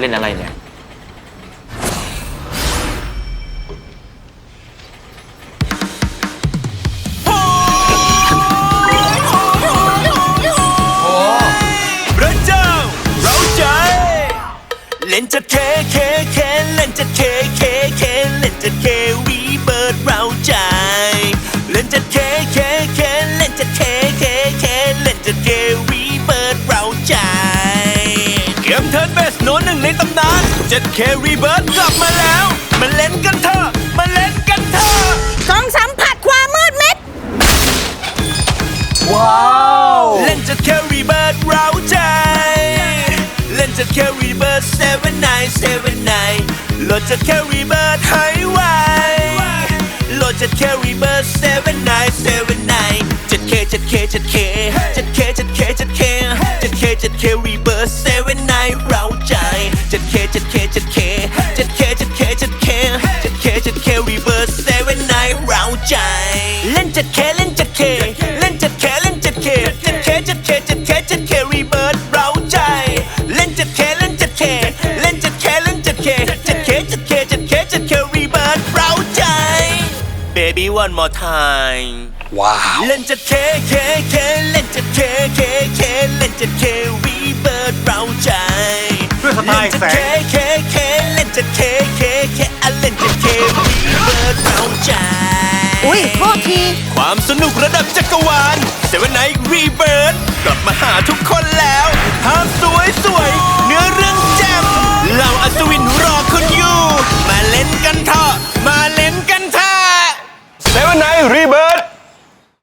เล่นอะไรเนี่ยพระเจ้าเราใจ เล่นจะเคเคเคเล่นจะเคเคเคเล่นจะเควีเบิร์ดเราใจ เล่นจะเคเคเคเล่นจะเคเคเคเล่นจะเควีเบิร์ดเราใจ เกมเทิร์นเบ เจ็ 7K Rebirth กลับมาแล้ว มาเล่นกันเถอะมาเล่นกันเถอะกองสัมผัสความมืดมิด ว้าว เล่นเจ็ 7K Rebirth เราใจ เล่นเจ็ 7K Rebirth 7 9 7 9โหลดเจ็ 7K Rebirth ให้ไวโหลดเจ็ 7K Rebirth 7 9 7 9 7K 7K 7K เล่น 7K เล่น 7K เล่น 7K เล่นจัดแค่จัดแค่จั 7K 7K 7K 7K 7K รีเบิร์ดเราใจ เล่น 7K เล่น 7K เล่น 7K เล่นจัดแค่จัดแค่จั 7K 7K 7K 7K 7K รีเบิร์ดเราใจ Baby one more time ว้าวเล่น 7K K K เล่น 7K K K เล่นจัด 7K รีเบิร์ดเราใจเล่นจัดตล์แสง เล่นจัด K เล่น 7K K K อะเล่น 7K รีเบิร์ดเราใจ ความสนุกระดับจักรวาลเซเว่นไนท์รีเบิร์ดกลับมาหาทุกคน